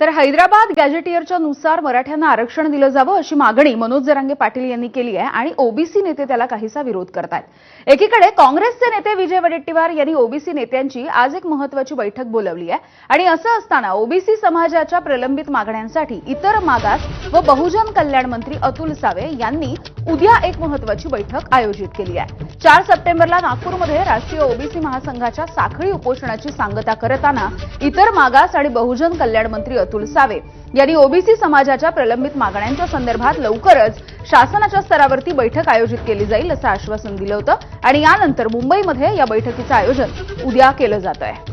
तर हैदराबाद गॅजेटियरच्या नुसार मराठ्यांना आरक्षण दिलं जावं अशी मागणी मनोज जरांगे पाटील यांनी केली आहे आणि ओबीसी नेते त्याला काहीसा विरोध करतात एकीकडे काँग्रेसचे नेते विजय वडेट्टीवार यांनी ओबीसी नेत्यांची आज एक महत्वाची बैठक बोलावली आहे आणि असं असताना ओबीसी समाजाच्या प्रलंबित मागण्यांसाठी इतर मागास व बहुजन कल्याण मंत्री अतुल सावे यांनी उद्या एक महत्वाची बैठक आयोजित केली आहे. चार सप्टेंबरला नागपूरमध्ये राष्ट्रीय ओबीसी महासंघाच्या साखळी उपोषणाची सांगता करताना इतर मागास आणि बहुजन कल्याण मंत्री अतुल सावे यांनी ओबीसी समाजाच्या प्रलंबित मागण्यांच्या संदर्भात लवकरच शासनाच्या स्तरावरती बैठक आयोजित केली जाईल असं आश्वासन दिलं होतं. आणि यानंतर मुंबईमध्ये या बैठकीचं आयोजन उद्या केलं जात आहे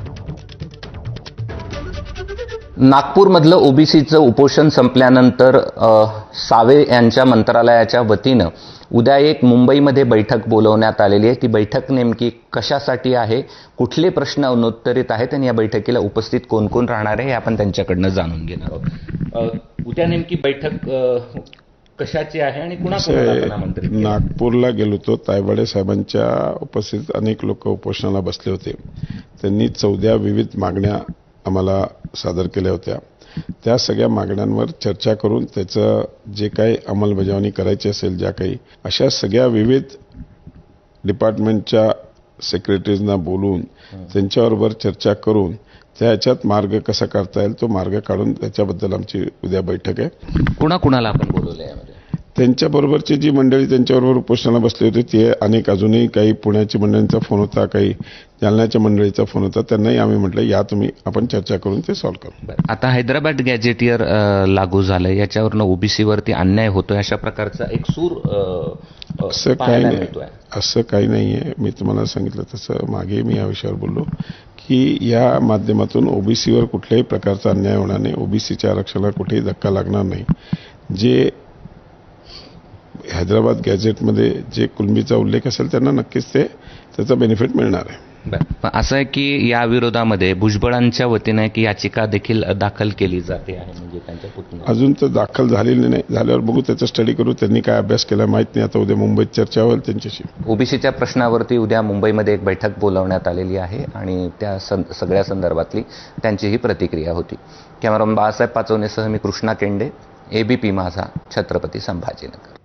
नागपूरमधलं ओबीसीचं उपोषण संपल्यानंतर सावे यांच्या मंत्रालयाच्या वतीनं उद्या एक मुंबईमध्ये बैठक बोलवण्यात आलेली आहे. ती बैठक नेमकी कशासाठी आहे? कुठले प्रश्न अनुत्तरित आहेत? आणि या बैठकीला उपस्थित कोण कोण राहणार आहे? हे आपण त्यांच्याकडनं जाणून घेणार आहोत. उद्या नेमकी बैठक कशाची आहे आणि केलं? नागपूरला गेलो होतो. तायवाडे साहेबांच्या उपस्थित अनेक लोक उपोषणाला बसले होते. त्यांनी चौदा विविध मागण्या आम्हाला सादर केल्या होत्या. त्या सगळ्या मागण्यांवर चर्चा करून त्याचं जे काही अंमलबजावणी करायची असेल ज्या काही अशा सगळ्या विविध डिपार्टमेंटच्या सेक्रेटरीजना बोलून त्यांच्याबरोबर चर्चा करून त्या ह्याच्यात मार्ग कसा काढता येईल तो मार्ग काढून त्याच्याबद्दल आमची उद्या बैठक आहे. कुणाकुणाला आपण बोलवलं यामध्ये? त्यांच्याबरोबरची जी मंडळी त्यांच्याबरोबर उपोषणाला बसली होती ते अनेक अजूनही काही पुण्याची मंडळींचा फोन होता काही जालन्याच्या मंडळीचा फोन होता त्यांनाही आम्ही म्हटलं या तुम्ही आपण चर्चा करून ते सॉल्व्ह करू. आता हैदराबाद गॅजेटियर लागू झालं याच्यावरनं ओबीसी वरती अन्याय होतोय अशा प्रकारचा एक सूर असं काही नाही. असं काही नाही आहे मी तुम्हाला सांगितलं तसं मागे मी या विषयावर बोललो की या माध्यमातून ओबीसीवर कुठल्याही प्रकारचा अन्याय होणार नाही. ओबीसीच्या आरक्षणाला कुठेही धक्का लागणार नाही. जे हैदराबाद गॅझेटमध्ये जे कुलबीचा उल्लेख असेल त्यांना नक्कीच ते त्याचा बेनिफिट मिळणार आहे. पण असं आहे की या विरोधामध्ये भुजबळांच्या वतीने एक याचिका देखील दाखल केली जाते आहे म्हणजे त्यांच्या अजून तर दाखल झालेली नाही. झाल्यावर बघू त्याचा स्टडी करू. त्यांनी काय अभ्यास केला माहीत नाही. आता उद्या मुंबईत चर्चा होईल त्यांच्याशी. ओबीसीच्या प्रश्नावरती उद्या मुंबईमध्ये एक बैठक बोलावण्यात आलेली आहे आणि त्या सं सगळ्या संदर्भातली त्यांची ही प्रतिक्रिया होती. कॅमेरामन बाळासाहेब पाचवणेसह मी कृष्णा केंडे एबीपी माझा छत्रपती संभाजीनगर.